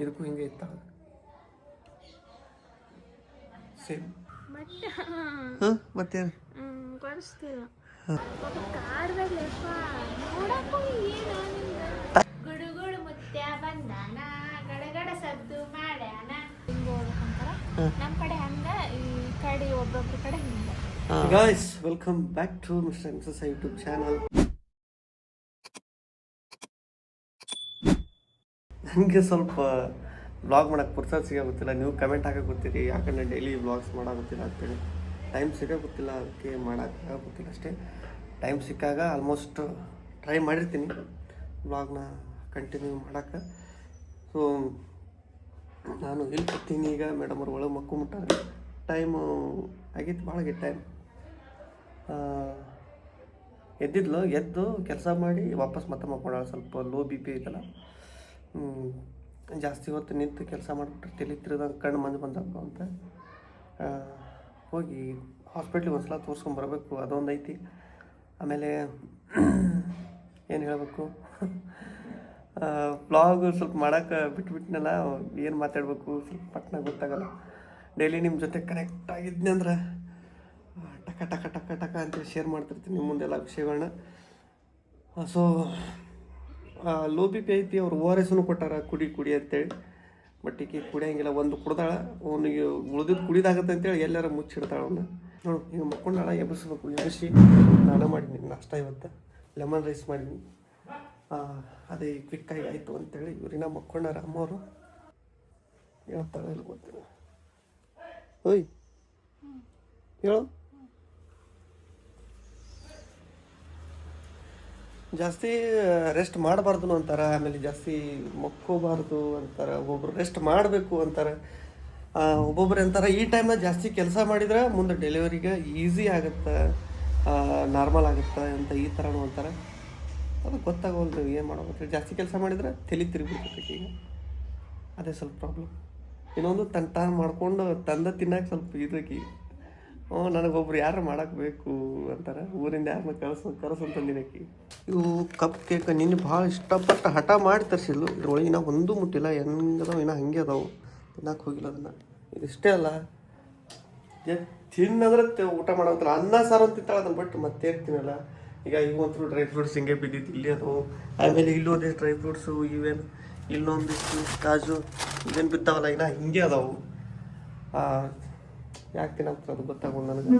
ಇದಕ್ಕೂ ಹಿಂಗೆ ಇತ್ತ? ಸೇಮ್ ಮತ್ತೆ? ಹಾಂ ಮತ್ತೇನು? ಗುಡುಗುಡು ಮುತ್ಯ ಬಂದಾನ ಗಡಗಡ ಸದ್ದು ಮಾಡ್ಯಾನ. ಹಿಂಗ ನಮ್ಮ ಕಡೆ ಹಂಗ ಈ ಕಡೆ ಒಬ್ಬೊಬ್ರ ಕಡೆ ಹಿಂಗ. Guys welcome back to mister excess YouTube channel ನನಗೆ ಸ್ವಲ್ಪ ಬ್ಲಾಗ್ ಮಾಡೋಕ್ಕೆ ಪುರ್ಸತ್ ಸಿಗೋಗುತ್ತಿಲ್ಲ. ನೀವು ಕಮೆಂಟ್ ಹಾಕಕ್ಕೆ ಯಾಕಂದರೆ ಡೈಲಿ ಬ್ಲಾಗ್ಸ್ ಮಾಡೋಗುತ್ತಿಲ್ಲ ಅಂತೇಳಿ. ಟೈಮ್ ಸಿಗೋಗುತ್ತಿಲ್ಲ, ಅದಕ್ಕೆ ಮಾಡೋಕ್ಕಾಗುತ್ತಿಲ್ಲ ಅಷ್ಟೇ. ಟೈಮ್ ಸಿಕ್ಕಾಗ ಆಲ್ಮೋಸ್ಟ್ ಟ್ರೈ ಮಾಡಿರ್ತೀನಿ ಬ್ಲಾಗ್ನ ಕಂಟಿನ್ಯೂ ಮಾಡೋಕ್ಕೆ ಸೊ ನಾನು ಕೊಡ್ತೀನಿ ಈಗ. ಮೇಡಮ್ ಅವ್ರು ಒಳಗೆ ಮಕ್ಕೊಂಬಿಟ್ಟಾರೆ ಟೈಮು ಆಗಿತ್ತು, ಭಾಳ ಟೈಮ್ ಎದ್ದಿದ್ಲು, ಎದ್ದು ಕೆಲಸ ಮಾಡಿ ವಾಪಸ್ ಮತ್ತೆ ಮಕ್ಕೊಂಡಾಳ. ಸ್ವಲ್ಪ ಲೋ ಬಿ ಪಿ ಐತಲ್ಲ. ಜಾಸ್ತಿ ಹೊತ್ತು ನಿಂತು ಕೆಲಸ ಮಾಡಿಬಿಟ್ರೆ ತಲೆ ತಿರ್ದಂಗೆ ಕಣ್ಣು ಮಂದಿ ಬಂದಪ್ಪ ಅಂತ. ಹೋಗಿ ಹಾಸ್ಪಿಟ್ಲಿಗೆ ಒಂದು ಸಲ ತೋರಿಸ್ಕೊಂಬರ್ಬೇಕು ಅದೊಂದು ಐತಿ. ಆಮೇಲೆ ಏನು ಹೇಳಬೇಕು? ಬ್ಲಾಗ್ ಸ್ವಲ್ಪ ಮಾಡೋಕೆ ಬಿಟ್ಬಿಟ್ನಲ್ಲ, ಏನು ಮಾತಾಡಬೇಕು? ಸ್ವಲ್ಪ ಪಟ್ನ ಗೊತ್ತಾಗಲ್ಲ. ಡೈಲಿ ನಿಮ್ಮ ಜೊತೆ ಕನೆಕ್ಟ್ ಆಗಿದ್ನಿ ಅಂದ್ರೆ ಟಕ ಟಕ ಟಕ ಟಕ ಅಂತೇಳಿ ಶೇರ್ ಮಾಡ್ತಿರ್ತೀನಿ ನಿಮ್ಮ ಮುಂದೆಲ್ಲ ವಿಷಯಗಳನ್ನ ಸೊ ಲೋ ಬಿ ಪಿ ಐತಿ ಅವ್ರು ಓ ಆರ್ ಎಸ್ನು ಕೊಟ್ಟಾರ, ಕುಡಿ ಕುಡಿ ಅಂತೇಳಿ. ಬಟ್ ಈಕೆ ಕುಡಿಯಂಗಿಲ್ಲ, ಒಂದು ಕುಡ್ದಾಳ, ಅವನಿಗೆ ಉಳಿದಿದ್ದು ಕುಡಿದಾಗತ್ತೆ ಅಂತೇಳಿ ಎಲ್ಲಾರ ಮುಚ್ಚಿಡ್ತಾಳ ಅವನ್ನ ನೋಡು ಈಗ ಮಕ್ಕೊಂಡಾಳ, ಎಬ್ಬಿಸ್ಬೇಕು, ಎಬ್ಬಿಸಿ ನಾನು ಮಾಡಿದ್ದೀನಿ ನಾಷ್ಟ ಇವತ್ತು, ಲೆಮನ್ ರೈಸ್ ಮಾಡಿದ್ದೀನಿ ಅದೇ ಕ್ವಿಕ್ಕಾಗಿ ಆಯಿತು ಅಂತೇಳಿ ಇವ್ರಿನ ಮಕ್ಕೊಂಡಾರ ಅಮ್ಮವರು. ಹೇಳ್ತಾಳೆ ಇಲ್ಲಿ ಗೊತ್ತಿಲ್ಲ. ಓಯ್, ಹೇಳು. ಜಾಸ್ತಿ ರೆಸ್ಟ್ ಮಾಡಬಾರ್ದು ಅಂತಾರೆ, ಆಮೇಲೆ ಜಾಸ್ತಿ ಮಕ್ಕೋಬಾರ್ದು ಅಂತಾರೆ ಒಬ್ಬೊಬ್ರು ರೆಸ್ಟ್ ಮಾಡಬೇಕು ಅಂತಾರೆ. ಒಬ್ಬೊಬ್ರು ಅಂತಾರೆ, ಈ ಟೈಮ್ನ ಜಾಸ್ತಿ ಕೆಲಸ ಮಾಡಿದ್ರೆ ಮುಂದೆ ಡೆಲಿವರಿಗೆ ಈಸಿ ಆಗುತ್ತೆ ನಾರ್ಮಲ್ ಆಗುತ್ತೆ ಅಂತ ಈ ಥರನೂ ಅಂತಾರೆ. ಅದು ಗೊತ್ತಾಗೋಲ್ದು ಏನು ಮಾಡೋದು ಜಾಸ್ತಿ ಕೆಲಸ ಮಾಡಿದ್ರೆ ತಲೆ ತಿರುಗಿಬಿಡ್ತೈತೆ ಈಗ. ಅದೇ ಸ್ವಲ್ಪ ಪ್ರಾಬ್ಲಮ್ ಇನ್ನೊಂದು ತನ್ನ ತಾನು ಮಾಡ್ಕೊಂಡು ತಂದ ತಿನ್ನಕ್ಕೆ ಸ್ವಲ್ಪ ಇದಕ್ಕೆ ನನಗೊಬ್ರು ಯಾರು ಮಾಡಕ್ಕೆ ಬೇಕು ಅಂತಾರೆ. ಊರಿಂದ ಯಾರನ್ನ ಕಳ್ಸು ಕರೆಸಂತ ನಿನಕ್ಕೆ ಇವು ಕಪ್ ಕೇಕ್ ನಿನ್ನ ಭಾಳ ಇಷ್ಟಪಟ್ಟು ಹಠ ಮಾಡಿ ತರಿಸಿದ್ಲು. ಇದ್ರೊಳಗೆ ಇನ್ನೂ ಒಂದು ಮುಟ್ಟಿಲ್ಲ. ಹೆಂಗದಾವ, ಇನ್ನೂ ಹಂಗೆ ಅದಾವು. ತಿನ್ನಕ್ಕೆ ಹೋಗಿಲ್ಲ ಅದನ್ನು. ಇದಿಷ್ಟೇ ಅಲ್ಲ. ತಿನ್ನದ್ರೆ ಊಟ ಮಾಡೋದ್ರ ಅನ್ನ, ಸಾರು ಅಂತ ತಿಂತಾಳೆ ಅದನ್ನ ಬಿಟ್ಟು ಮತ್ತೆ ತಿನ್ನಲ್ಲ. ಈಗ ಇವಂತೂ ಡ್ರೈ ಫ್ರೂಟ್ಸ್ ಹಿಂಗೆ ಬಿದ್ದಿತ್ತು. ಇಲ್ಲಿ ಅದು, ಆಮೇಲೆ ಇಲ್ಲೊಂದಿಷ್ಟು ಡ್ರೈ ಫ್ರೂಟ್ಸು ಇವೇನು. ಇಲ್ಲೊಂದಿಷ್ಟು, ಕಾಜು ಇವೇನು ಬಿದ್ದಾವಲ್ಲ, ಇನ್ನ ಹಿಂಗೆ ಅದಾವು. ಯಾಕೆ ತಿನ್ನಂತ ಅದು ಗೊತ್ತಾಗೋದು ನನಗೆ.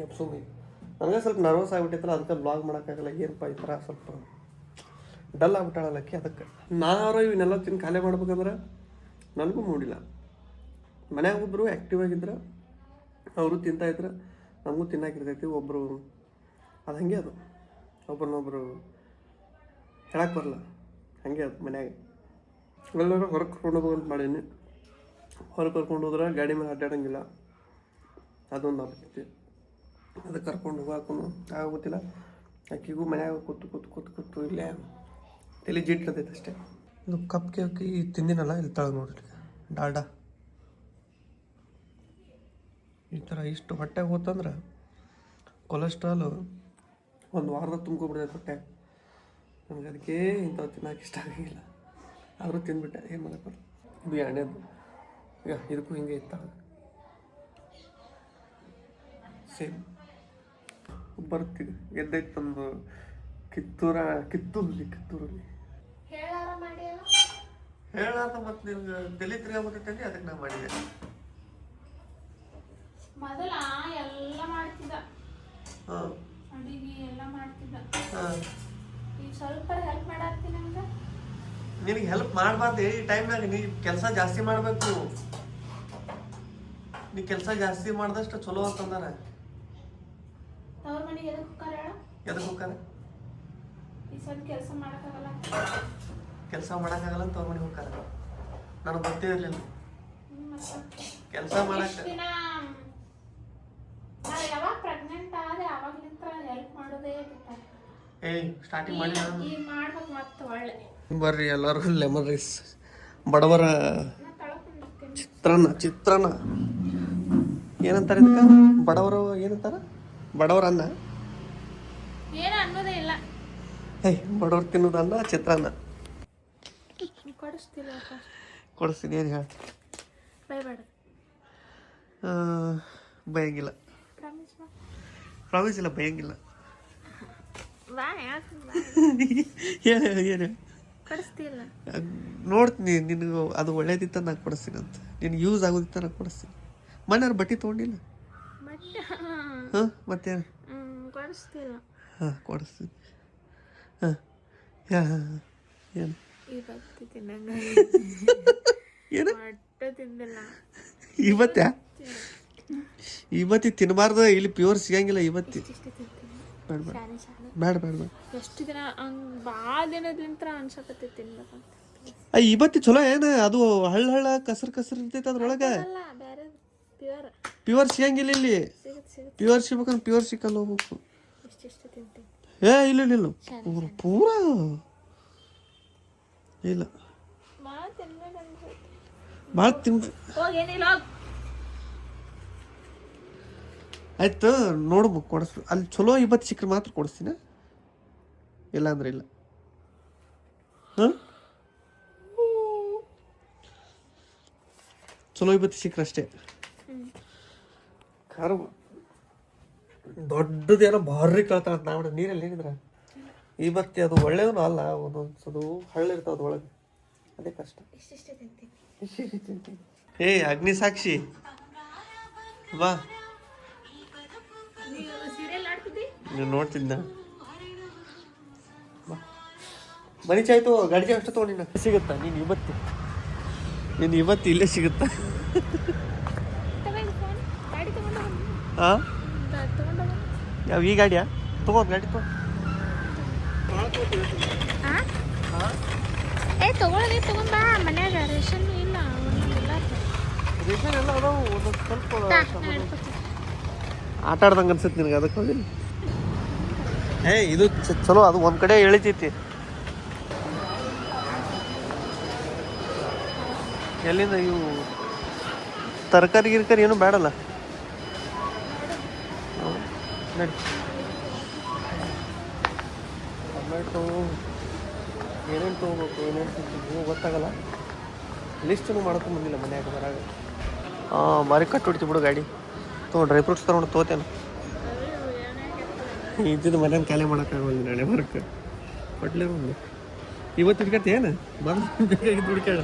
ಎಪ್ಸೋಮಿ ನನಗೆ ಸ್ವಲ್ಪ ನರ್ವಸ್ ಆಗಿಬಿಟ್ಟಿತ್ತಲ್ಲ ಅದಕ್ಕೆ ಬ್ಲಾಗ್ ಮಾಡೋಕ್ಕಾಗಲ್ಲ ಏನಪ್ಪ ಈ ಥರ ಸ್ವಲ್ಪ ಡಲ್ ಆಗ್ಬಿಟ್ಟಾಳಲ್ಲಕ್ಕಿ ಅದಕ್ಕೆ. ನಾರು ಇವನ್ನೆಲ್ಲ ತಿಂದು ಖಾಲಿ ಮಾಡ್ಬೇಕಂದ್ರೆ ನನಗೂ ಮೂಡಿಲ್ಲ. ಮನ್ಯಾಗ ಒಬ್ಬರು ಆ್ಯಕ್ಟಿವ್ ಆಗಿದ್ರೆ ಅವರು ತಿಂತಾ ಇದ್ರೆ ನಮಗೂ ತಿನ್ನಾಕಿರ್ತೈತಿ ಒಬ್ಬರು ಅದು ಹಂಗೆ ಅದು. ಒಬ್ರನ್ನೊಬ್ಬರು ಹೇಳಕ್ಕೆ ಬರಲ್ಲ. ಹಾಗೆ ಅದು ಮನ್ಯಾಗ. ಎಲ್ಲರೂ ಹೊರಗೆ ಕರ್ಕೊಂಡು ಅಂತ ಮಾಡೀನಿ. ಹೊರಗೆ ಕರ್ಕೊಂಡು ಹೋದ್ರೆ ಗಾಡಿ ಮೇಲೆ ಅಡ್ಡಾಡಂಗಿಲ್ಲ. ಅದೊಂದು ಆಗ್ತೈತಿ ಅದಕ್ಕೆ ಕರ್ಕೊಂಡು ಹೋಗಾಕು ಆಗೋಗುತ್ತಿಲ್ಲ. ಅಕ್ಕಿಗೂ ಮನ್ಯಾಗ ಕೂತು ಕೂತು ಕೂತು ಕೂತು ಇಲ್ಲೇ ತಲೆ ಜಿಟ್ಲದೈತೆ ಅಷ್ಟೇ. ಇದು ಕಪ್ ಕೇಕ್ ಈ ತಿಂದಿನಲ್ಲ ಇಲ್ಲಿ ತಳಗೆ ನೋಡ್ರಿ. ಡಾಲ್ಡಾ. ಈ ಥರ ಇಷ್ಟು ಹೊಟ್ಟೆಗೆ ಹೋತಂದ್ರೆ ಕೊಲೆಸ್ಟ್ರಾಲು ಒಂದು ವಾರದ ತುಂಬ್ಕೊಬಿಡ್ತೈತೆ ಹೊಟ್ಟೆ. ನನಗೆ ಅದಕ್ಕೆ ಇಂಥವು ತಿನ್ನೋಕೆ ಇಷ್ಟ ಆಗಂಗಿಲ್ಲ. ಆದರೂ ತಿಂದ್ಬಿಟ್ಟೆ ಏನು ಮಾಡೋಕ್ಕಲ್ಲ ಇದು ಎರಡನೇದು. ಈಗ ಇದಕ್ಕೂ ಹಿಂಗೆ ಇತ್ತ. ಸೇಮ್ ಬರ್ತಿದೆ ಗೆದ್ದೈತೆ ಒಂದು ಕಿತ್ತೂರ ಕಿತ್ತೂರಲ್ಲಿ ಕಿತ್ತೂರಲ್ಲಿ. ಹೇಳಾರ ಮಾಡಿ ಅಲ್ಲ ಹೇಳಾರ್ದ ಮತ್ತೆ ನಿನ್ಗೆ ತಲೆ ತಿರ್ಗಾಗ್ಬಿಟ್ಟೈತೆ ಅದಕ್ಕೆ ನಾ ಮಾಡಿದೆ. ಮೊದಲ ಎಲ್ಲ ಮಾಡ್ತಿದ್ದ. ಅಡಿಗೆ ಎಲ್ಲ ಮಾಡ್ತಿದ್ದ. ಈಗ ಸ್ವಲ್ಪ ಹೆಲ್ಪ್ ಮಾಡಾಕ್ತೀನಿ ನಮ್ಗೆ ನಿನಗೆ ಹೆಲ್ಪ್ ಮಾಡಬಾರ್ದು ಈ ಟೈಮ್ನಾಗ ನೀ ಕೆಲಸ ಜಾಸ್ತಿ ಮಾಡಬೇಕು. ನೀ ಕೆಲಸ ಜಾಸ್ತಿ ಮಾಡಿದಷ್ಟು ಚಲೋ ಅಂತಂದಾರ ತವ್ರ ಮನೆಗೆ ಎದಕ್ಕೆ ಹೋಗ್ತಾರ ಹೇಳ? ಎದಕ್ಕೆ ಹೋಗ್ತಾರೆ ಈ ಸ್ವಲ್ಪ ಕೆಲಸ ಮಾಡೋಕ್ಕಾಗಲ್ಲ. ಕೆಲಸ ಮಾಡೋಕ್ಕಾಗಲ್ಲ ಅಂತ ಅವ್ರ ಮನೆಗೆ ಹೋಗ್ತಾರ ನನಗೆ ಗೊತ್ತೇ ಇರಲಿಲ್ಲ. ಹ್ಮ್, ಮತ್ತೆ? ಕೆಲಸ ಇಷ್ಟ್ ಮಾಡಕ್ಕೆ ದಿನ ನಾ ಯಾವಾಗ ಪ್ರೆಗ್ನೆಂಟ್ ಆದೆ ಅವಾಗ್ಲಿಂತ್ರ ಹೆಲ್ಪ್ ಮಾಡೋದೇ ಬಿಟ್ಟ ಏಯ್ ಸ್ಟಾರ್ಟಿಂಗ್ ಮಾಡಿ ಈಗ ಮಾಡ್ಬೇಕು ಮತ್ತೆ ಒಳ್ಳೆ. ಬರ್ರಿ ಎಲ್ಲರೂ ಲೆಮನ್ ರೈಸ್ ಬಡವರ ಚಿತ್ರಾನ್ನ ಚಿತ್ರಾನ್ನ ಏನಂತಾರೆ ಇದಕ್ಕೆ? ಬಡವರು ಏನಂತಾರ? ಬಡವರ ಅನ್ನ. ಏಯ್ ಬಡವ್ರು ತಿನ್ನೋದನ್ನ ಚಿತ್ರಾನ್ನ ಕೊಡಿಸ್ತೀನಿ ಏನು ಹೇಳಿ ಬಯಂಗಿಲ್ಲ. ಪ್ರಾಮಿಸ್ ಇಲ್ಲ ಬಯಂಗಿಲ್ಲ. ಏನು ಏನು ನೋಡ್ತೀನಿ ನಿನಗೆ ಅದು ಒಳ್ಳೇದಿತ್ತ ನಾ ಕೊಡಿಸ್ತೀನಿ ಅಂತ. ನಿನ್ಗೆ ಯೂಸ್ ಆಗೋದಿತ್ತ ನಾ ಕೊಡಿಸ್ತೀನಿ. ಮನೆಯವ್ರು ಬಟ್ಟೆ ತೊಗೊಂಡಿಲ್ಲ? ಹಾಂ. ಮತ್ತೇನು? ಹಾಂ ಕೊಡಿಸ್ತೀನಿ. ಹಾಂ ಏನು? ಏನು? ಇವತ್ತ ಇವತ್ತಿ ತಿನ್ನಬಾರ್ದು ಇಲ್ಲಿ ಪ್ಯೂರ್ ಸಿಗಂಗಿಲ್ಲ ಇವತ್ತಿ. ಬೇಡ ಬೇಡ ಶಾನೆ ಶಾನೆ ಬೇಡ ಬೇಡ ಬೇಡ. ಎಷ್ಟು ದಿನ ಹಂಗೆ ಭಾಳ ದಿನದಿಂದ ಅನ್ಸಕತ್ತೈತಿ ತಿನ್ಬೇಕಂತ ಆ ಇವತ್ತಿ ಚಲೋ ಏನು? ಅದು ಹಳ್ಳ ಹಳ್ಳ ಕಸರ್ ಕಸರ್ ಇರ್ತೈತೆ ಅದ್ರೊಳಗೆ? ಅಲ್ಲ ಬೇರೆ ಪ್ಯೂರ್ ಪ್ಯೂರ್ ಸಿಗಂಗಿಲ್ಲ ಇಲ್ಲಿ. ಪ್ಯೂರ್ ಸಿಗ್ಬೇಕಂದ್ರೆ ಪ್ಯೂರ್ ಸಿಕ್ಕಲ್ಲ ಹೋಗ್ಬೇಕು. ತಿಂತೀನಿ ಏ ಇಲ್ಲ ಇಲ್ಲ ಇಲ್ಲ. ಪೂರ ಪೂರ. ಇಲ್ಲ. ಭಾಳ ತಿನ್ಬೇಕನ್ಸುತ್ತೆ ಭಾಳ ತಿನ್ ಹೋಗಿ ಏನಿಲ್ಲ ಹೋಗ್. ಆಯ್ತು? ನೋಡ್ಬೇಕು ಕೊಡಿಸ್. ಅಲ್ಲಿ ಚಲೋ ಇವತ್ತು ಸಿಕ್ಕರೆ ಮಾತ್ರ ಕೊಡಿಸ್ತೀನಿ. ಇಲ್ಲ ಅಂದ್ರೆ ಇಲ್ಲ. ಹಾಂ? ಚಲೋ ಇವತ್ತು ಸಿಕ್ಕರೆ ಅಷ್ಟೇ. ಖಾರ ದೊಡ್ಡದೇನೋ ಭಾರಿ ಕೇಳ್ತಾಳ ನಾವು ನೀರಲ್ಲಿ ಏನಿದ್ರ ಈ ಬತ್ತಿ ಅದು ಒಳ್ಳೇದೂ ಅಲ್ಲ ಒಂದೊಂದ್ಸದು ಹಳ್ಳ ಇರ್ತಾವ ಅದೊಳಗೆ ಅದೇ ಕಷ್ಟ. ಏ ಅಗ್ನಿ ಸಾಕ್ಷಿ. ಬಾ. ನೀವು ನೋಡ್ತಿದ್ದ? ಬಾ. ಮನಿ ಚಾಯ್ತು ಗಾಡಿ ಚಾಯ್ ಅಷ್ಟು ತೊಗೊಂಡಿನ ಸಿಗುತ್ತಾ? ನೀನು ಇವತ್ತು? ನೀನು ಇವತ್ತು ಇಲ್ಲೇ ಸಿಗುತ್ತಾ? ತಗೊಂಡು ಫೋನ್ ಗಾಡಿ ತಗೊಂಡು ಹಾಂ ತಗೊಂಡು ಯಾವ ಈ ಗಾಡಿಯಾ? ತಗೋ ಗಾಡಿ ತಗೋ. ಏ ತಗೊಳ್ಳೋದೇ ತಗೊಂಬಾ ಮನ್ಯಾಗ ರೇಷನ್ ಇಲ್ಲ ರೇಷನ್ ಎಲ್ಲ ಅದಾವು ಒಂದೊಂದು ಸ್ವಲ್ಪ. ಆಟ ಆಡ್ದಂಗೆ ಅನ್ಸುತ್ತೆ ನಿನಗೆ ಅದಕ್ಕೆ ಹೋಗಿಲ್ಲ. ಏ, ಇದು ಚಲೋ, ಅದು ಒಂದು ಕಡೆ ಎಳಿತೈತಿ. ಎಲ್ಲಿಂದ ಇವು ತರಕಾರಿ ಗಿರ್ಕಾರಿ ಏನು ಬೇಡಲ್ಲ? ಟೊಮೆಟೊ ಏನೇನು ತೊಗೋಬೇಕು, ಏನೇನು ಗೊತ್ತಾಗಲ್ಲ. ಲಿಸ್ಟನ್ನು ಮಾಡ್ಕೊಂಡು ಬಂದಿಲ್ಲ ಮನ್ಯಾಗ ಬರಾಗ. ಮಾರಿ ಕಟ್ಟು ಹೊಡಿತಿ ಬಿಡು ಗಾಡಿ. ತಗೋ ಡ್ರೈ ಫ್ರೂಟ್ಸ್ ತಗೊಂಡು ತೋತೇನು ಇದ್ದಿದ್ದು ಮನೇನ ಖಾಲಿ ಮಾಡೋಕ್ಕಾಗಲ್ಲ ನಾಳೆ ವರ್ಕ್ ಕೊಡ್ಲೇ ಒಂದು ಇವತ್ತು ಹುಡ್ಕತ್ತೆ ಏನು? ಬಂದು ಬೇಕಾಗಿದ್ದು ಹುಡ್ಕಾಡ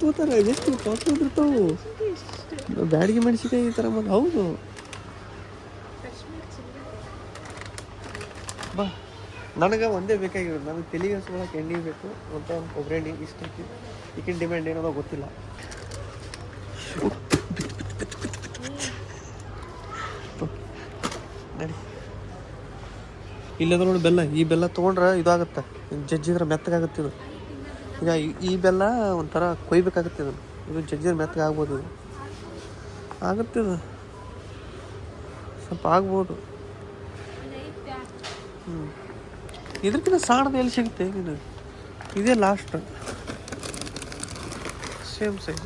ತೂತಾರ ಎಷ್ಟು ಕಾಸ್ಟ್ಲಿ ಇರ್ತಾವು. ಬ್ಯಾಡಿಗೆ ಮೆಣಸಿಕಾಯಿ ಈ ಥರ ಬಂದು ಹೌದು. ಬಾ. ನನಗೆ ಒಂದೇ ಬೇಕಾಗಿರೋದು. ನನಗೆ ತೆಲಿಗೆ ಹಸ್ಕೊಳಕ್ಕೆ ಎಣ್ಣೆ ಬೇಕು ಅಂತ ಒಂದು ಕೊಬ್ಬರಿ ಎಣ್ಣೆ ಇಷ್ಟು ಐತಿ ಈಗಿನ ಡಿಮ್ಯಾಂಡ್ ಏನೋ ಗೊತ್ತಿಲ್ಲ ನಡಿ ಇಲ್ಲದ ನೋಡಿ ಬೆಲ್ಲ. ಈ ಬೆಲ್ಲ ತೊಗೊಂಡ್ರೆ ಇದಾಗುತ್ತೆ. ಜಜ್ಜಿದ್ರೆ ಮೆತ್ತಗಾಗುತ್ತೆ ಇದು. ಈಗ ಈ- ಈ ಬೆಲ್ಲ ಒಂಥರ ಕೊಯ್ಬೇಕಾಗುತ್ತೆ ಇದನ್ನು. ಇದು ಜಜ್ಜಿದ್ರೆ ಮೆತ್ತಗಾಗ್ಬೋದು ಇದು. ಆಗುತ್ತೆ ಇದು. ಸ್ವಲ್ಪ ಆಗ್ಬೋದು. ಹ್ಞೂ ಇದಕ್ಕಿಂತ ಸಾಣದ ಎಲ್ಲಿ ಸಿಗುತ್ತೆ ಇದು? ಇದೇ ಲಾಸ್ಟ್ ಸೇಮ್ ಸೈಜ್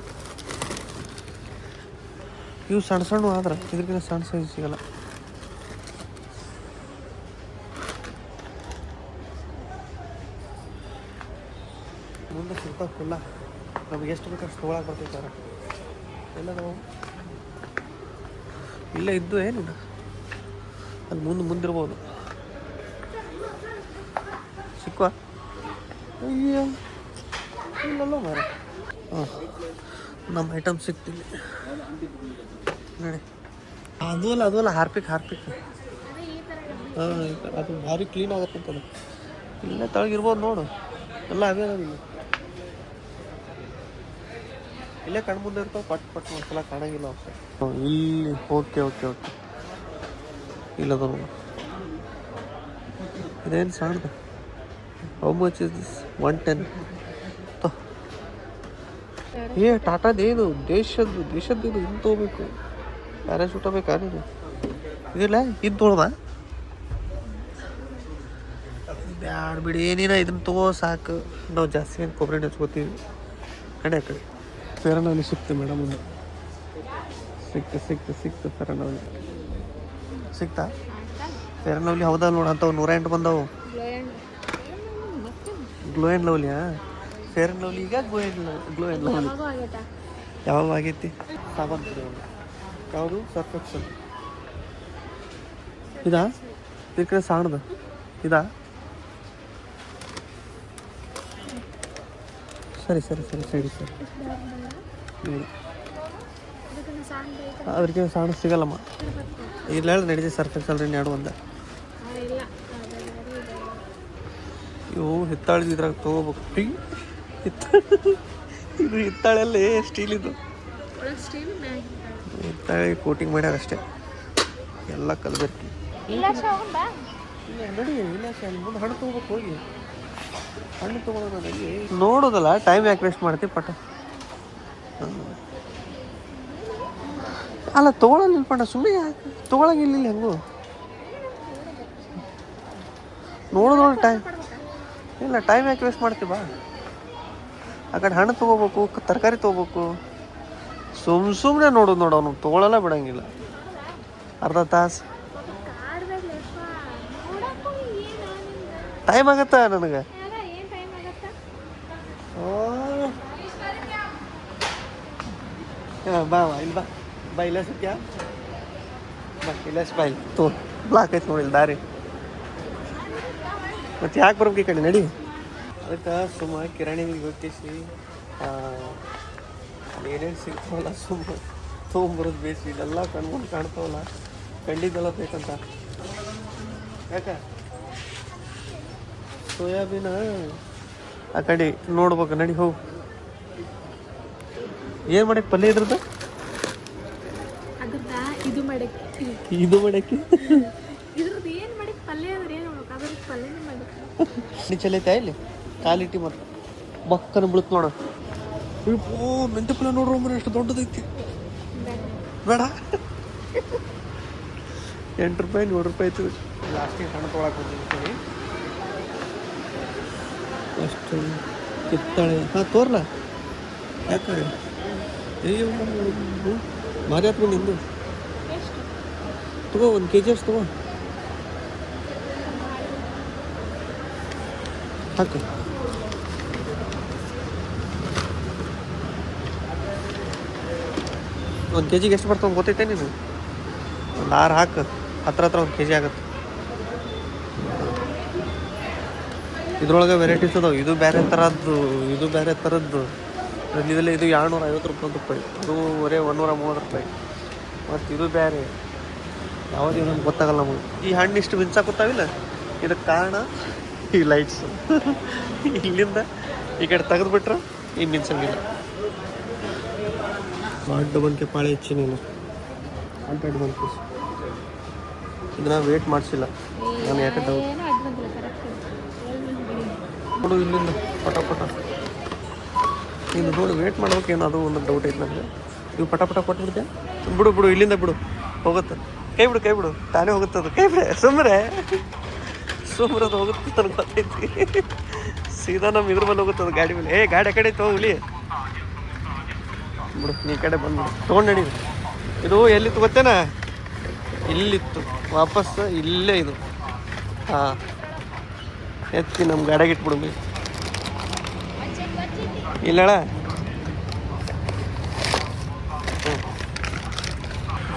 ಇವು ಸಣ್ಣ ಸಣ್ಣ ಆದ್ರೆ ಇದಕ್ಕಿಂತ ಸಣ್ಣ ಸೈಜ್ ಸಿಗಲ್ಲ. ಮುಂದೆ ಸಿಗ್ತಾವ ಕುಲ್ಲ ನಮ್ಗೆ ಎಷ್ಟು ಬೇಕು ಅಷ್ಟು ತೊಗೊಳಕ್ಕೆ ಬರ್ತೈತಾರ ಎಲ್ಲ ನಾವು ಇಲ್ಲೇ ಇದ್ದು ಏನಿಲ್ಲ. ಅಲ್ಲಿ ಮುಂದೆ ಮುಂದಿರ್ಬೋದು. ಸಿಕ್ಕುವ? ಅಯ್ಯೋ, ಇಲ್ಲಲ್ಲ ಮಾರ ಹಾಂ, ನಮ್ಮ ಐಟಮ್ ಸಿಕ್ತಿಲ್ಲ. ನೋಡಿ. ಅದು ಅಲ್ಲ ಅದು ಅಲ್ಲ, ಹಾರ್ಪಿಕ್ ಹಾರ್ಪಿಕ್. ಹಾಂ, ಅದು ಭಾರಿ ಕ್ಲೀನ್ ಆಗತ್ತೆ ಅಂತ ಇಲ್ಲೇ ತಳಗಿರ್ಬೋದು ನೋಡು. ಎಲ್ಲ ಅದೇ ಅದಾವ ಇಲ್ಲಿ ಕಣ್ ಮುಂದೆ ಇರ್ತಾವೆ, ಪಟ್ ಪಟ್ ಒಂದ್ಸಲ ಕಾಣಂಗಿಲ್ಲ ಅಷ್ಟೇ ಇಲ್ಲಿ, ಓಕೆ ಓಕೆ ಓಕೆ. ಇಲ್ಲ ಇದೇನು ಸಣ್ಣದು how much is this one ten a ಟಾಟಾದೇನು ದೇಶದ್ದು ದೇಶದ್ದು ಇದು ಇನ್ನು ತೊಗೋಬೇಕು ಪ್ಯಾರಾಶೂಟ್ ಬೇಕಾ ನೀನು ಇದಿಲ್ಲ ಇದು ತೊಗೊಳ್ದ ಬ್ಯಾಡ ಬಿಡಿ, ಏನಿಲ್ಲ, ಇದನ್ನ ತಗೋ ಸಾಕು. ನಾವು ಜಾಸ್ತಿ ಏನು ಕೊಬ್ಬರಿ ಹಚ್ಕೋತೀವಿ. ಕಡೆ ಕಡೆ. ಫೇರನಲ್ಲಿ ಸಿಕ್ತು ಮೇಡಮ್ ಅದು ಸಿಕ್ತು ಸಿಕ್ತು ಸಿಕ್ತು ಫೇರನಲ್ಲಿ ಸಿಕ್ತಾ? ಫೇರ್ ಅಂಡ್ ಲವ್ಲಿ ಹೌದಾ ನೋಡ ಅಂಥವು ನೂರ ಎಂಟು ಬಂದವು. ಗ್ಲೋ ಆ್ಯಂಡ್ ಲವ್ಲಿಯಾ ಫೇರ್ ಆ್ಯಂಡ್ ಲವ್ಲಿ ಈಗ glow and glow and lovely ಯಾವಾಗ ಆಗೈತಿ? ಸಾಬನ್. ಯಾವುದು? ಸರ್ಫೆಕ್ಷನ್ ಇದಾ? ಈ ಕಡೆ ಸಾಣದ. ಇದಾ? ಸರಿ ಸರಿ ಸರಿ ಸರಿ ಸರಿ. ಅವ್ರಿಗೆ ಸಾಣ ಸಿಗಲ್ಲಮ್ಮ. ಇಲ್ಲ ಹೇಳಿ ನಡೀತಿ ಸರ್ಫೆಕ್ಸ್ ಅಲ್ರಿ ಎರಡು ಒಂದ ಇವು ಹಿತ್ತಾಳಿದ ಇದ್ರಾಗ ತೊಗೋಬೇಕು. ಇದು ಹಿತ್ತಾಳಲ್ಲಿ ಸ್ಟೀಲ್ ಇದು. ಹಿತ್ತಾಳಿ ಕೋಟಿಂಗ್ ಮಾಡ್ಯಾರ ಅಷ್ಟೇ. ಎಲ್ಲ ಕಲಬೆರ್ಕಿ ಇಲ್ಲ ನಡಿ ಇಲ್ಲ ಅಲ್ಲಿ ಮುಂದೆ ಹಣ್ಣು ತೊಗೋಬೇಕು ಹೋಗಿ. ಹಣ್ಣು ನನಗೆ ನೋಡೋದಲ್ಲ ಟೈಮ್ ಯಾಕೆ ವೇಸ್ಟ್ ಮಾಡ್ತೀವಿ ಪಟ. ಅಲ್ಲ ತೊಗೊಳಲ್ಲ ಪಟ ಸುಮ್ಮನೆ ಯಾಕೆ? ತೊಗೊಳಂಗಿಲ್ಲ ಇಲ್ಲಿ ಹೆಂಗು? ನೋಡೋದ್ರೊಳಗೆ ಟೈಮ್ ಇಲ್ಲ ಟೈಮ್ ಯಾಕೆ ವೇಸ್ಟ್ ಮಾಡ್ತೀವಿ ಬಾ. ಆ ಕಡೆ ಹಣ್ಣು ತೊಗೋಬೇಕು ತರಕಾರಿ ತೊಗೋಬೇಕು. ಸುಮ್ ಸುಮ್ಮನೆ ನೋಡೋದು ನೋಡು ಅವನು ತೊಗೊಳಲ್ಲ ಬಿಡಂಗಿಲ್ಲ. ಅರ್ಧ ತಾಸು. ಟೈಮ್ ಆಗತ್ತ ನನಗೆ? ಹಾಂ ಬಾ ಬಾ ಇಲ್ಲಿ ಬಾ ಬಾ ಇಲ್ಲ ಸತ್ಯ ಬಾ ಇಲ್ಲ ಬಾ ಇಲ್ಲಿ ತೋ ಬ್ಲಾಕ್ ಐತೆ ನೋಡಿ ಇಲ್ಲಿ ದಾರಿ ಮತ್ತೆ ಯಾಕೆ ಬರ್ಬೇಕು ಈ ಕಡೆ ನಡಿ? ಅದಕ್ಕೆ ಸುಮ್ಮ ಕಿರಾಣಿ ಗೊತ್ತಿಸಿ ಏನೇನು ಸಿಗ್ತಾವಲ್ಲ ಸುಮ್ಮ ತೊಗೊಂಬರೋದು ಬೇಸಿ ಇದೆಲ್ಲ ಕಣ್ಕೊಂಡು ಕಾಣ್ತಾವಲ್ಲ. ಕಂಡಿದ್ದೆಲ್ಲ ಬೇಕಂತ. ಯಾಕ? ಸೋಯಾಬೀನ? ಆ ಕಡೆ ನೋಡ್ಬೇಕು. ನಡಿ ಹೋಗು. ಏನು ಮಾಡಕ್ಕೆ ಪಲ್ಯ ಇದ್ರದ್ದು? ಇದು ಮಾಡಕ್ಕೆ ಇದು ಮಾಡಕ್ಕೆ ಇದ್ರದ್ದು ಏನು ಮಾಡಕ್ಕೆ ಪಲ್ಯ ಅಂದ್ರೆ ಏನು ಅದ್ರದ್ದು ಪಲ್ಯನೇ ಮಾಡಕ್ಕೆ ನೀ ಚಲೈತಾ ಇಲ್ಲಿ? ಕಾಲಿಟ್ಟಿ ಮತ್ತೆ ಬಕ್ಕನ ಬಿಳುತ್ ನೋಡು. ಓ ಮೆಂತೆ ಪಲ್ಯ ನೋಡ್ರಿ ಒಮ್ಮೆ ಎಷ್ಟು ದೊಡ್ಡದೈತಿ. ಬೇಡ. ಎಂಟು ರೂಪಾಯಿ ನೂರು ರೂಪಾಯಿ ಆಯ್ತು. ಲಾಸ್ಟಿಗೆ ಹಣ್ಣು ತೊಗೊಳಕ್ಕೆ ಬಂದಿರ್ತೀನಿ ಅಷ್ಟು ಕಿತ್ತಾಳೆ. ಹಾಂ ತೋರ್ಲ. ಯಾಕೆ? ಅಯ್ಯೋ ಮಾರಿ ನಿಂದು. ತಗೋ, ಒಂದು ಕೆ ಜಿ ಅಷ್ಟು ತಗೋ. ಹಾಕು. ಒಂದು ಕೆ ಜಿಗೆ ಎಷ್ಟು ಬರ್ತವೆ ಗೊತ್ತೈತೆ ನೀನು ಒಂದು ಆರು ಹಾಕು. ಹತ್ರ ಹತ್ರ ಒಂದು ಕೆ ಜಿ ಆಗುತ್ತೆ. ಇದ್ರೊಳಗೆ ವೆರೈಟೀಸ್ ಅದಾವೆ. ಇದು ಬೇರೆ ಥರದ್ದು ಇದು ಬೇರೆ ಥರದ್ದು ಇದೆಲ್ಲ ಇದು ಎರಡುನೂರ ಐವತ್ತು ರೂಪಾಯಿ ಒಂದು ರೂಪಾಯಿ. ಇದು ಬರೀ ಒಂದೂರ ಮೂವತ್ತು ರೂಪಾಯಿ. ಮತ್ತು ಇದು ಬೇರೆ ಯಾವುದೇ ನಮ್ಗೆ ಗೊತ್ತಾಗಲ್ಲ ನಮಗೆ. ಈ ಹಣ್ಣು ಇಷ್ಟು ಮಿಂಚಾಕುತ್ತಾವಿಲ್ಲ ಇದಕ್ಕೆ ಕಾರಣ ಈ ಲೈಟ್ಸ್ ಇಲ್ಲಿಂದ ಈ ಕಡೆ ತೆಗೆದುಬಿಟ್ರೆ ಈ ಮಿಂಚಂಗಿಲ್ಲ. ಅಡ್ಡ ಬಂಕೆ ಪಾಳೆ ಹೆಚ್ಚಿ ನೀನು ಅಡ್ಡ ಒನ್ ಇದನ್ನ ವೇಟ್ ಮಾಡಿಸಿಲ್ಲ. ನಾನು ಯಾಕೆ ಡೌಟ್ ಇಲ್ಲಿಂದ ಪಟ ಪಟ. ನೀನು ನೋಡಿ ವೇಟ್ ಮಾಡ್ಬೇಕೇನೋ ಅದು ಒಂದು ಡೌಟ್ ಐತೆ ನನಗೆ. ನೀವು ಪಟ ಪಟ ಕೊಟ್ಬಿಡ್ತೀಯ ಬಿಡು ಬಿಡು, ಇಲ್ಲಿಂದ ಬಿಡು. ಹೋಗುತ್ತೆ. ಕೈ ಬಿಡು ಕೈ ಬಿಡು. ತಾನೇ ಹೋಗುತ್ತೆ ಅದು. ಕೈ ಬಿಡೆ. ಸುಮ್ಮನೆ. ಸುಮ್ಮನೆ ಅದು ಹೋಗುತ್ತೆ ನನಗೆ ಗೊತ್ತೈತಿ. ಸೀದಾ ನಮ್ಮ ಇದ್ರ ಮೇಲೆ ಹೋಗುತ್ತೆ ಅದು ಗಾಡಿ ಮೇಲೆ. ಏ, ಗಾಡಿ ಕಡೆ ಐತೆ ಹುಲಿ. ಬಿಡು, ನೀ ಕಡೆ ಬಂದು ತೊಗೊಂಡು ನಡಿ. ಇದು ಎಲ್ಲಿತ್ತು ಗೊತ್ತೇನ? ಇಲ್ಲಿತ್ತು. ವಾಪಸ್ ಇಲ್ಲೇ ಇದು. ಹಾಂ. ಎತ್ತಿ ನಮ್ಮ ಗಾಡಿಯಾಗ ಹ್ಞೂ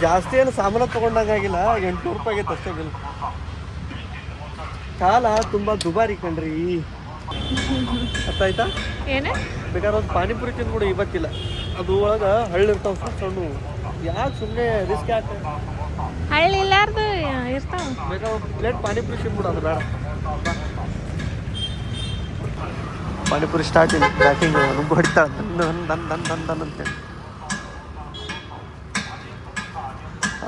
ಜಾಸ್ತಿ ಏನು ಸಾಮಾನು ತೊಗೊಂಡಂಗಾಗಿಲ್ಲ ಎಂಟುನೂರು ರೂಪಾಯಿ ಆಗೈತೆ ಅಷ್ಟೇ ಬಿಲ್ ಕಾಲ ತುಂಬ ದುಬಾರಿ ಕಣ್ರಿ. ಅರ್ಥ ಆಯ್ತಾ? ಏನು? ಬೇಕಾದ್ರೆ ಒಂದು ಪಾನಿಪುರಿ ತಿಂದ್ಬಿಡು ಇವತ್ತಿಲ್ಲ. ಅದು ಒಳಗೆ ಹಳ್ಳಿರ್ತಾವ ಸಣ್ಣ ಸಣ್ಣ. ಯಾಕೆ ಸುಮ್ಮನೆ ರಿಸ್ಕ್ ಯಾಕೆ? ಹಳ್ಳಿ ಇಲ್ಲಾರ್ದು ಇರ್ತಾವ. ಬೇಕಾದ್ರೆ ಒಂದು ಪ್ಲೇಟ್ ಪಾನಿಪುರಿ ತಿಂದ್ಬಿಡು ಅದು ಬೇಡ. ನುಗ್ಗು ನನ್ ನನ್ ನನ್ ನನ್ ಅಂತೇಳಿ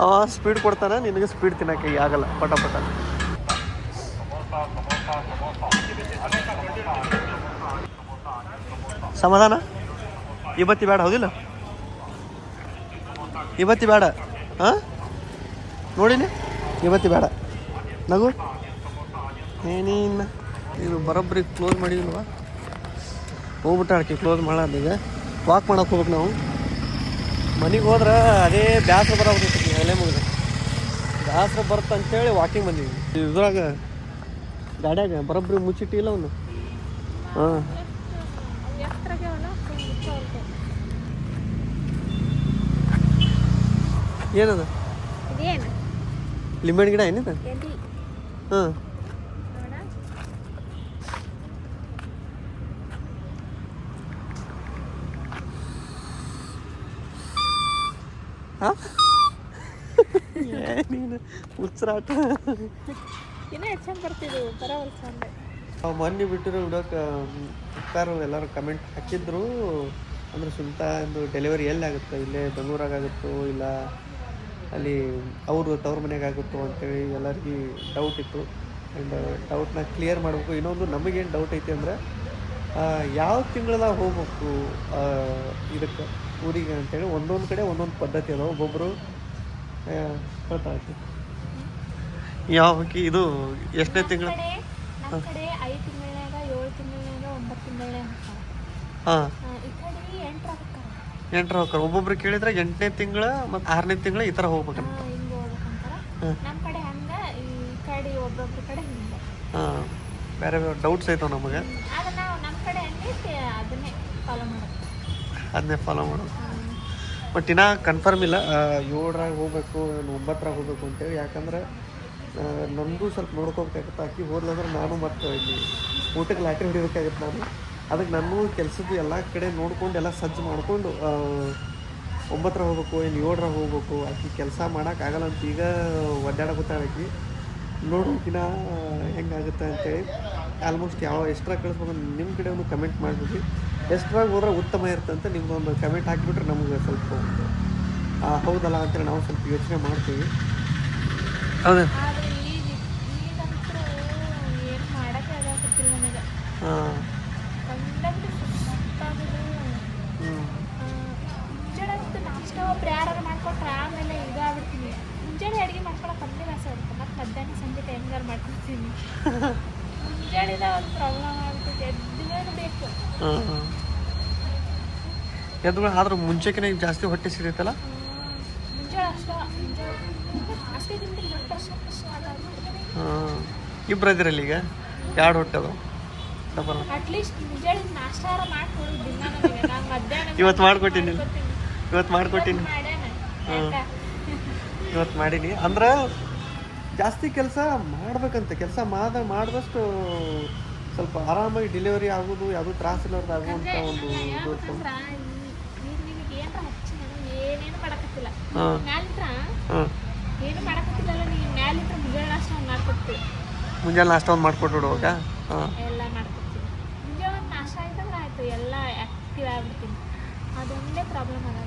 ಅವ ಸ್ಪೀಡ್ ಕೊಡ್ತಾನೆ, ನಿನಗೆ ಸ್ಪೀಡ್ ತಿನ್ನಕ್ಕೆ ಆಗಲ್ಲ ಪಟ ಪಟ ಸಮಾಧಾನ? ಇವತ್ತಿ ಬೇಡ, ಹೌದಿಲ್ಲ? ಇವತ್ತಿ ಬೇಡ ಹಾಂ ನೋಡಿನಿ? ಇವತ್ತಿ ಬೇಡ. ನಗು? ಏನೇನು ಇದು ಬರೋಬ್ಬರಿಗೆ ಕ್ಲೋಸ್ ಮಾಡಿದ್ಲ್ವಾ ಹೋಗ್ಬಿಟ್ಟ ಆಕೆ ಕ್ಲೋಸ್ ಮಾಡೋದು ಈಗ ವಾಕ್ ಮಾಡೋಕೆ ಹೋಗ್ಬೇಕು ನಾವು. ಮನೆಗೆ ಹೋದ್ರೆ ಅದೇ ಬ್ಯಾಸರ ಬರೋಗ್ತೈತಿ ಅಲ್ಲೇ ಮುಗಿದ. ಬ್ಯಾಸರ ಬರುತ್ತೆ ಅಂತೇಳಿ ವಾಕಿಂಗ್ ಬಂದೀವಿ. ಇದ್ರಾಗ ಗಾಡ್ಯಾಗ ಬರೋಬ್ಬರಿ ಮುಚ್ಚಿಟ್ಟಿಲ್ಲ ಅವನು. ಹಾಂ. ಏನದ? ಇದೇನು? ಗಿಡ ಏನಿದೆ? ಹಾಂ. ನೀನು ಇನ್ನೂ ಬರ್ತಿದ್ವು ಚಂದ ನಾವು ಮೊನ್ನೆ ಬಿಟ್ಟಿರೋ ವಿಡಿಯೋಕ್ಕೆ ಮುಕ್ತಾರು ಎಲ್ಲರೂ ಕಮೆಂಟ್ ಹಾಕಿದ್ರು. ಅಂದ್ರೆ ಸುಂತ ಒಂದು ಡೆಲಿವರಿ ಎಲ್ಲಿ ಆಗುತ್ತೆ ಇಲ್ಲೇ ಬೆಂಗಳೂರಾಗ ಆಗುತ್ತೋ ಇಲ್ಲ ಅಲ್ಲಿ ಅವರು ತವ್ರ ಮನೆಗೆ ಆಗುತ್ತೋ ಅಂತೇಳಿ ಎಲ್ಲರಿಗೂ ಡೌಟ್ ಇತ್ತು. ಆ್ಯಂಡ್ ಡೌಟ್ನ ಕ್ಲಿಯರ್ ಮಾಡಬೇಕು. ಇನ್ನೊಂದು ನಮಗೇನು ಡೌಟ್ ಐತೆ ಅಂದ್ರೆ ಯಾವ ತಿಂಗಳದಾಗ ಹೋಗ್ಬೇಕು ಇದಕ್ಕೆ? ಊರಿಗೆ ಅಂತೇಳಿ ಒಂದೊಂದು ಕಡೆ ಒಂದೊಂದು ಪದ್ಧತಿ ಅದಾವ. ಒಬ್ಬೊಬ್ಬರು ಹೇಳ್ತಾ ಯಾವ ಇದು ಎಷ್ಟನೇ ತಿಂಗಳು? ಕಡೆ ನಮ್ಮ ಕಡೆ ಐದು ತಿಂಗಳಾಗ ಏಳು ತಿಂಗಳಾಗ ಒಂಬತ್ತು ತಿಂಗಳಾಗ ಹಾಂ. ಎಂಟ್ರ ಹೋಗ್ತಾರೆ ಒಬ್ಬೊಬ್ರು ಕೇಳಿದ್ರೆ ಎಂಟನೇ ತಿಂಗಳ ಮತ್ತು ಆರನೇ ತಿಂಗಳ ಈ ಥರ ಹೋಗ್ಬೇಕು ಹಿಂಗೆ ನಮ್ಮ ಕಡೆ ಹಂಗ ಈ ಕಡೆ ಒಬ್ಬೊಬ್ರ ಕಡೆ ಹಿಂಗೆ. ಹಾಂ. ಬೇರೆ ಬೇರೆ ಡೌಟ್ಸ್ ಐತವ ನಮಗೆ ಆದ್ರೆ ನಾವು ನಮ್ಮ ಕಡೆ ಹಂಗೈತಿ ಅದನ್ನೇ ಫಾಲೋ ಮಾಡೋದು ಅದನ್ನೇ ಫಾಲೋ ಮಾಡೋದು. ಬಟ್ ಇನ್ನೂ ಕನ್ಫರ್ಮ್ ಇಲ್ಲ. ಏಳರಾಗ ಹೋಗ್ಬೇಕು ಒಂಬತ್ತರಾಗ ಹೋಗ್ಬೇಕು ಅಂತೇಳಿ. ಯಾಕಂದ್ರೆ ನಂದು ಸ್ವಲ್ಪ ನೋಡ್ಕೋಬೇಕಾಗತ್ತೆ. ಆಕಿ ಹೋದ್ಲಂದ್ರೆ ನಾನು ಮತ್ತೆ ಇಲ್ಲಿ ಊಟಕ್ಕೆ ಲಾಟ್ರಿ ಹೊಡಿಬೇಕಾಗತ್ತೆ ನಾನು. ಅದಕ್ಕೆ ನನ್ನ ಕೆಲಸದ್ದು ಎಲ್ಲ ಕಡೆ ನೋಡ್ಕೊಂಡು, ಎಲ್ಲ ಸಜ್ಜು ಮಾಡಿಕೊಂಡು ಒಂಬತ್ತರ ಹೋಗ್ಬೇಕು ಏನು ಏಳರ ಹೋಗ್ಬೇಕು. ಆಕಿ ಕೆಲಸ ಮಾಡೋಕ್ಕಾಗಲ್ಲ ಅಂತ ಈಗ ಒದ್ದಾಡಕತ್ತಾಳ ಆಕಿ. ನೋಡೋಕಿನ ಹೆಂಗಾಗುತ್ತೆ ಅಂತೇಳಿ. ಆಲ್ಮೋಸ್ಟ್ ಯಾವ ಎಷ್ಟ್ರಾಗ ಕಳಿಸ್ಬೇಕು ನಿಮ್ಮ ಕಡೆ ಒಂದು ಕಮೆಂಟ್ ಮಾಡಿಬಿಡಿ. ಎಷ್ಟ್ರಾಗ ಹೋದ್ರೆ ಉತ್ತಮ ಇರುತ್ತೆ ಅಂತ ನಿಮ್ದೊಂದು ಕಮೆಂಟ್ ಹಾಕಿಬಿಟ್ರೆ ನಮಗೆ ಸ್ವಲ್ಪ ಒಂದು, ಆ, ಹೌದಲ್ಲ ಅಂತೇಳಿ ನಾವು ಸ್ವಲ್ಪ ಯೋಚನೆ ಮಾಡ್ತೀವಿ. ಹೌದಾ. ಎದ್ದು ಆದ್ರೆ ಮುಂಚೆಕಿನ ಈಗ ಜಾಸ್ತಿ ಹೊಟ್ಟೆ ಸಿರಿತಲ್ಲ ಅದಾಗ್ಬಿಡ್ತದೆ ಹಾಂ. ಇದ್ದೀರಲ್ಲ ಈಗ? ಎರಡು ಹೊಟ್ಟೆ ಅದಾವ ಡಬಲ್ ಇವತ್ತು ಮಾಡ್ಕೊಟ್ಟಿನಿ. ಇವತ್ತು ಮಾಡ್ಕೊಟ್ಟಿನಿ ಹಾಂ. ಇವತ್ತು ಮಾಡೀನಿ. ಅಂದ್ರೆ ಜಾಸ್ತಿ ಕೆಲಸ ಮಾಡ್ಬೇಕಂತ. ಕೆಲಸ ಮಾಡ ಮಾಡಿದಷ್ಟು ಸ್ವಲ್ಪ ಆರಾಮಾಗಿ ಡೆಲಿವರಿ ಆಗೋದು ಯಾವುದೂ ತ್ರಾಸ ಇಲ್ಲಾರ್ದು ಆಗುವಂಥ ಒಂದು ಆ್ಯಕ್ಟಿವ್ ಆಗ್ಬಿಡ್ತೀನಿ. ಒಂದು ಪ್ರಾಬ್ಲಮ್ ಹೋಗ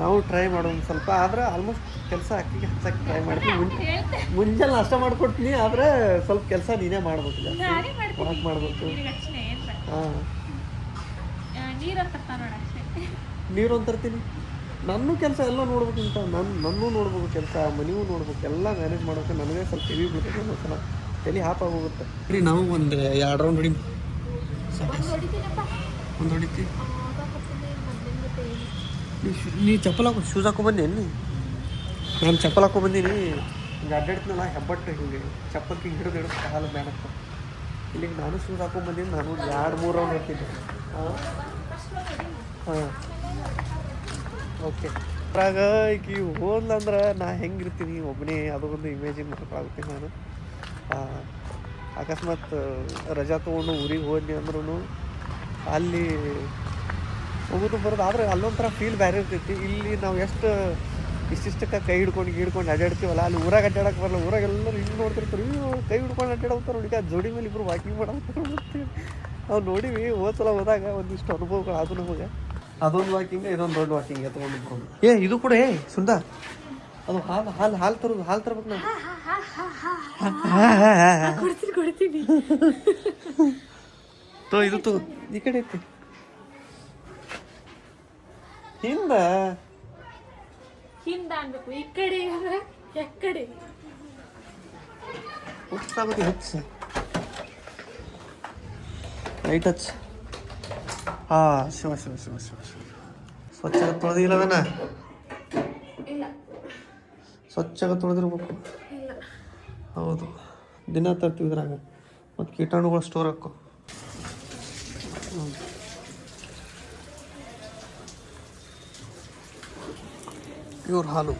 ನಾವು ಟ್ರೈ ಮಾಡೋದು ಸ್ವಲ್ಪ ಆದ್ರೆ ಆಲ್ಮೋಸ್ಟ್ ಕೆಲಸ ಅಕ್ಕಿಗೆ ಹಚ್ಚಕ್ಕೆ ಟ್ರೈ ಮಾಡ್ತೀನಿ. ಮುಂಜಾನೆ ನಾಷ್ಟ ಮಾಡ್ಕೊಡ್ತೀನಿ ಆದ್ರೆ ಸ್ವಲ್ಪ ಕೆಲಸ ನೀನೇ ಮಾಡ್ಬೇಕು ಜಾಸ್ತಿ. ಮಾಡ್ಬೇಕು? ಹಾಂ. ನೀರು ಅಷ್ಟೇ. ನೀರು ಅಂತ ತರ್ತೀನಿ? ನನ್ನ ಕೆಲಸ ಎಲ್ಲ ನೋಡ್ಬೇಕು ಅಂತ ನನ್ನ ನನ್ನೂ ನೋಡ್ಬೇಕು ಕೆಲಸ ಮನೆಯೂ ನೋಡ್ಬೇಕು ಎಲ್ಲ ಮ್ಯಾನೇಜ್ ಮಾಡೋಕೆ ನನಗೆ ಸ್ವಲ್ಪ ಹೆವಿ ಒಂದು ಸಲ ತಲೆ ಹಾಪ್ ಆಗೋಗುತ್ತೆ. ರೀ ನಾವು ಒಂದು ಎರಡು ರೌಂಡ್ ಹೊಡಿ ಒಂದು ಹೊಡಿತಿ. ನೀ ಶೂ ನೀ ಚಪ್ಪಲ್ ಹಾಕೋ ಶೂಸ್ ಹಾಕೊ ಬಂದೇನು ನಾನು ಚಪ್ಪಲ್ ಹಾಕೊ ಬಂದೀನಿ. ಹಿಂಗೆ ಅಡ್ಡಾಡ್ತೀನಲ್ಲ ಹೆಬ್ಬಟ್ಟು ಹಿಂಗೆ ಚಪ್ಪಲ್ಗೆ ಹಿಡಿದು ಹಿಡಿದು ಕಾಲು ಬ್ಯಾಡತ್ತ ಇಲ್ಲಿಗೆ ನಾನು ಶೂಸ್ ಹಾಕೊಂಡ್ ಬಂದೀನಿ ನಾನು ಒಂದು ಎರಡು ಮೂರು ರೌಂಡ್ ಹೊಡ್ತಿದ್ದೆ. ಹಾಂ ಹಾಂ. ಓಕೆ ಅದ್ರಾಗ ಈಕಿ ಹೋದ್ಲಂದ್ರೆ ನಾ ಹೆಂಗಿರ್ತೀನಿ ಒಬ್ಬನೇ ಅದು ಒಂದು ಇಮೇಜಿನ್ ಮಾಡ್ಕೊಳಾಗ್ತೀನಿ ನಾನು. ಅಕಸ್ಮಾತ್ ರಜಾ ತೊಗೊಂಡು ಊರಿಗೆ ಹೋದ್ನಿ ಅಂದ್ರೂ ಅಲ್ಲಿ ಹೋಗೋದು ಬರೋದು ಆದ್ರೆ ಅಲ್ಲೊಂಥರ ಫೀಲ್ ಬೇರೆ ಇರ್ತೈತಿ. ಇಲ್ಲಿ ನಾವು ಎಷ್ಟು ಇಷ್ಟಿಷ್ಟಕ್ಕೆ ಕೈ ಹಿಡ್ಕೊಂಡು ಹಿಡ್ಕೊಂಡು ಅಡ್ಡಾಡ್ತೀವಲ್ಲ ಅಲ್ಲಿ ಊರಾಗ ಅಡ್ಡಾಡಕ್ಕೆ ಬರಲ್ಲ, ಊರಾಗ ಎಲ್ಲರೂ ಹಿಂಗೆ ನೋಡ್ತಿರ್ತಾರೆ. ಅಯ್ಯೋ, ಕೈ ಹಿಡ್ಕೊಂಡು ಅಡ್ಡಾಡ್ತಾರೆ ನೋಡಿ, ಆ ಜೋಡಿ ಮೇಲೆ ಇಬ್ಬರು ವಾಕಿಂಗ್ ಮಾಡೋದು ನಾವು ನೋಡಿವಿ ಹೋದ್ ಸಲ ಹೋದಾಗ ಒಂದಿಷ್ಟು ಅನುಭವಗಳು ಅದು ನಮಗೆ. ಅದೊಂದು ವಾಕಿಂಗ್ ಇದೊಂದು ದೊಡ್ಡ ವಾಕಿಂಗ್ ಎತ್ಕೊಂಡು ಏ ಇದು ಕೂಡ ಏ ಸುಂದ ಅದು ಹಾಲು ಹಾಲು ಹಾಲು ತರೋದು ಹಾಲು ತರ್ಬೇಕು ನಾವು ಕೊಡ್ತೀನಿ ಕೊಡ್ತೀನಿ. ತೋ ಇದು ತೋ ಈ ಕಡೆ ಐತಿ ಹಿಂದ. ಹಿಂದ ಅನ್ಬೇಕು. ಈ ಕಡೆ ಅಂದ್ರೆ ಎಕ್ಕಡೆ. ಹುಚ್ಚಾಗುತ್ತೆ ಹುಚ್ಚ. ಲೈಟ್ ಹಚ್ಚ. ಹಾ ಶಿವ ಶಿವ ಶಿವ ಶಿವ ಶಿವ. ಸ್ವಚ್ಛ ತೊಳೆದಿಲ್ಲವೇನ ಸ್ವಚ್ಛಾಗ ತೊಳೆದಿರ್ಬೇಕು. ಹೌದು. ದಿನ ತರ್ತೀವಿ ಇದ್ರಾಗ ಮತ್ತು ಕೀಟಾಣುಗಳು ಸ್ಟೋರ್ ಹಾಕು. ಪ್ಯೂರ್ ಹಾಲು.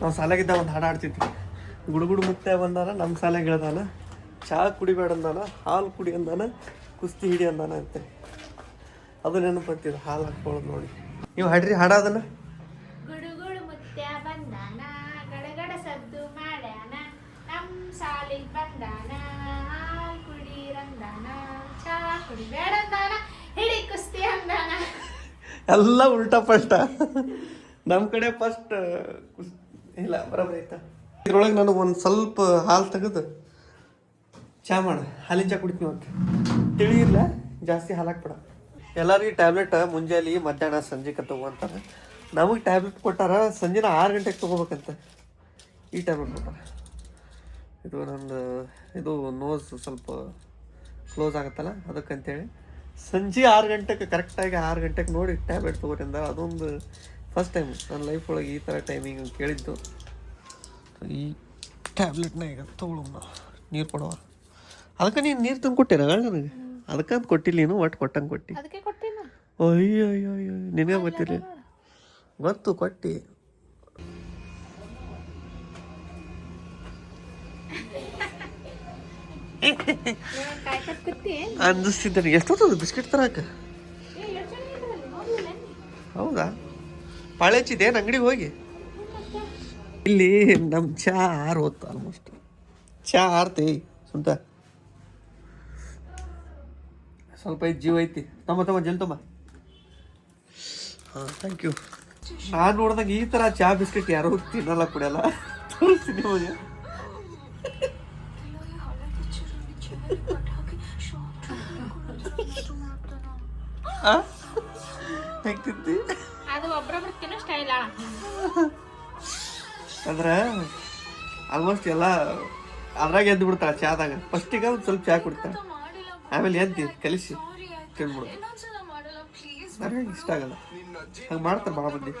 ನಾವು ಸಾಲಾಗಿದ್ದ ಒಂದು ಹಾಡು ಆಡ್ತಿದ್ವಿ. ಗುಡುಗುಡು ಮುತ್ತೆ ಬಂದಾನ ನಮ್ಮ ಸಾಲಾಗ ಹೇಳ್ದಾನ ಚಹಾ ಕುಡಿಬೇಡ ಅಂದಾನ ಹಾಲು ಕುಡಿ ಅಂದಾನ ಕುಸ್ತಿ ಹಿಡಿ ಅಂದಾನ ಅಂತೆ. ಅದು ನೆನಪು ಬರ್ತಿದೆ ಹಾಲು ಹಾಕ್ಕೊಳ್ಳೋದು ನೋಡಿ. ನೀವು ಹಾಡ್ರಿ ಹಾಡ ಅದನ್ನ? ಗುಡುಗುಡು ಮುತ್ಯ ಬಂದಾನ ಗಡಗಡ ಸದ್ದು ಮಾಡ್ಯಾನ ನಮ್ ಸಾಲಿಗ್ ಬಂದಾನ ಹಾಲ್ ಕುಡಿರಂದಾನ ಚಾ ಕುಡಿಬೇಡ ಅಂದಾನ ಹಿಡಿ ಕುಸ್ತಿ ಅಂದಾನ. ಎಲ್ಲ ಉಲ್ಟಾ ಪಲ್ಟ. ನಮ್ಮ ಕಡೆ ಫಸ್ಟ್ ಇಲ್ಲ ಬರೋಬ್ಬರಿ ಆಯ್ತಾ? ಇದ್ರೊಳಗೆ ನನಗೆ ಒಂದು ಸ್ವಲ್ಪ ಹಾಲು ತೆಗೆದು ಚಾ ಮಾಡ. ಹಾಲಿನ ಚಾ ಕುಡಿತೀನಿ ಅಂತ ತಿಳಿ ಇಲ್ಲ ಜಾಸ್ತಿ ಹಾಲಾಕ್ಬಿಡ. ಎಲ್ಲರೂ ಈ ಟ್ಯಾಬ್ಲೆಟ್ ಮುಂಜಾನೆ ಮಧ್ಯಾಹ್ನ ಸಂಜೆಗೆ ಅಂತಾರೆ ನಮಗೆ ಟ್ಯಾಬ್ಲೆಟ್ ಕೊಟ್ಟಾರ ಸಂಜೆನ ಆರು ಗಂಟೆಗೆ ತೊಗೋಬೇಕಂತೆ. ಈ ಟ್ಯಾಬ್ಲೆಟ್ ಕೊಟ್ಟಾರ. ಇದು ನಂದು, ಇದು ನೋಸ್ ಸ್ವಲ್ಪ ಕ್ಲೋಸ್ ಆಗುತ್ತಲ್ಲ, ಅದಕ್ಕಂತೇಳಿ. ಸಂಜೆ ಆರು ಗಂಟೆಗೆ ಕರೆಕ್ಟಾಗಿ ಆರು ಗಂಟೆಗೆ ನೋಡಿ ಟ್ಯಾಬ್ಲೆಟ್ ತೊಗೊರಿಂದ ಅದೊಂದು ಫಸ್ಟ್ ಟೈಮ್ ನನ್ನ ಲೈಫ್ ಒಳಗೆ ಈ ಥರ ಟೈಮಿಂಗ್ ಕೇಳಿದ್ದು. ಈ ಟ್ಯಾಬ್ಲೆಟ್ನ ಈಗ ತೊಗೊಳಮ್ಮ ನೀರು ಕೊಡುವ ಅದಕ್ಕೆ ನೀನು ನೀರು ತಂದು ಕೊಟ್ಟಿರ ನನಗೆ ಅದಕ್ಕಂತ ಕೊಟ್ಟಿಲ್ಲ ನೀನು ಒಟ್ಟು ಕೊಟ್ಟಂಗೆ ಕೊಟ್ಟಿ. ಅದಕ್ಕೆ ಕೊಟ್ಟಿನ? ಅಯ್ಯೋ ಅಯ್ಯೋ ಅಯ್ಯೋ ನಿನಗೆ ಗೊತ್ತಿಲ್ಲ ಗೊತ್ತು ಕೊಟ್ಟಿ ಅನ್ನಿಸ್ತಿದ್ದೆ ಎಷ್ಟೊತ್ತದು ಬಿಸ್ಕೆಟ್ ತರಕ ಹೌದಾ ಪಾಳೆ ಹಚ್ಚಿದೆ ಅಂಗಡಿಗೆ ಹೋಗಿ ಇಲ್ಲಿ ನಮ್ಮ ಚಾ ಆರು ಹೊತ್ತು ಆಲ್ಮೋಸ್ಟ್ ಚಾ ಆರ್ತಿ ಸುಂಟ ಸ್ವಲ್ಪ ಐತಿ ಜೀವ ಐತಿ. ತಮ್ಮ ತಮ್ಮ ಜಲ್ ತಮ್ಮ. ಹಾಂ ಥ್ಯಾಂಕ್ ಯು ನಾನು ನೋಡಿದಾಗ ಈ ಥರ ಚಾ ಬಿಸ್ಕೆಟ್ ಯಾರೂ ತಿನ್ನಲ್ಲ ಕುಡಿಯಲ್ಲ. ತೋರಿಸ್ತೀನಿ ನಿಮಗೆ. ಹೆಂಗೆ ತಿಂತಿ ಅದು ಒಬ್ರೊಬ್ರು ತಿನ್ನೋ ಸ್ಟೈಲ್ ಅಂದ್ರೆ ಆಲ್ಮೋಸ್ಟ್ ಎಲ್ಲ ಅದ್ರಾಗ ಎದ್ದು ಬಿಡ್ತಾಳೆ ಚಾದಾಗ. ಫಸ್ಟಿಗೆ ಒಂದು ಸ್ವಲ್ಪ ಚಾ ಕುಡಿತಾಳೆ. ಆಮೇಲೆ ಎದ್ದಿ ಕಲಿಸಿ ಕೇಳ್ಬಿಡು ನನಗೆ ಇಷ್ಟ ಆಗಲ್ಲ. ಹಂಗೆ ಮಾಡ್ತಾರೆ ಭಾಳ ಮಂದಿ.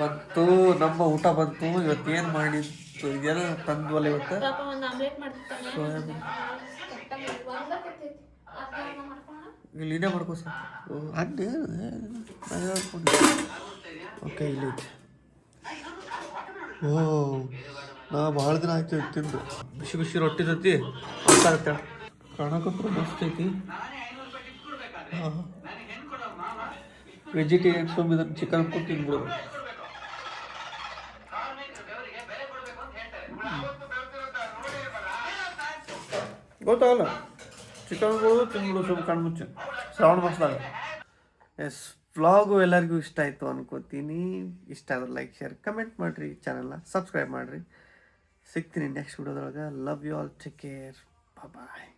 ಬಂತು, ನಮ್ಮ ಊಟ ಬಂತು, ಇವತ್ತು ಏನು ಮಾಡಿತ್ತು ಇದೆಲ್ಲ ತಂದ್ವಲ್ಲ ಇವತ್ತು? ಸೋಯಾಬೀನ್. ಇಲ್ಲಿ ಇನ್ನೇ ಮಾಡ್ಕೋ ಸರ್. ಹಂಗೆ ಓಕೆ, ಇಲ್ಲಿ ಓ, ನಾ ಭಾಳ ದಿನ ಆಯ್ತು ತಿಂದು. ಬಿಸಿ ಬಿಸಿ ರೊಟ್ಟಿ ಜೊತೆ ಗೊತ್ತಾಗುತ್ತೆ ಕಾಣಕತ್ರ ಮಸ್ತ್ ಐತಿ. ವೆಜಿಟೇರಿಯನ್ ಸ್ವಲ್ಪ ಇದನ್ನು ಚಿಕನ್ ಕೊಟ್ಟು ತಿನ್ಬಿಡೋದು ಗೊತ್ತಾಗಲ್ಲ. ಚಿಕನ್ಗಳು ತಿನ್ಬಿಡು ಸ್ವಲ್ಪ ಕಣ್ಮುಚ್ಚು ಶ್ರಾವಣ ಮಾಸದಾಗ. ಎಸ್ ವ್ಲಾಗು ಎಲ್ಲರಿಗೂ ಇಷ್ಟ ಆಯಿತು ಅನ್ಕೋತೀನಿ. ಇಷ್ಟ ಆದ್ರೆ ಲೈಕ್ ಶೇರ್ ಕಮೆಂಟ್ ಮಾಡಿರಿ ಚಾನಲ್ನ ಸಬ್ಸ್ಕ್ರೈಬ್ ಮಾಡಿರಿ. ಸಿಗ್ತೀನಿ next ವಿಡಿಯೋದೊಳಗೆ love you all take care bye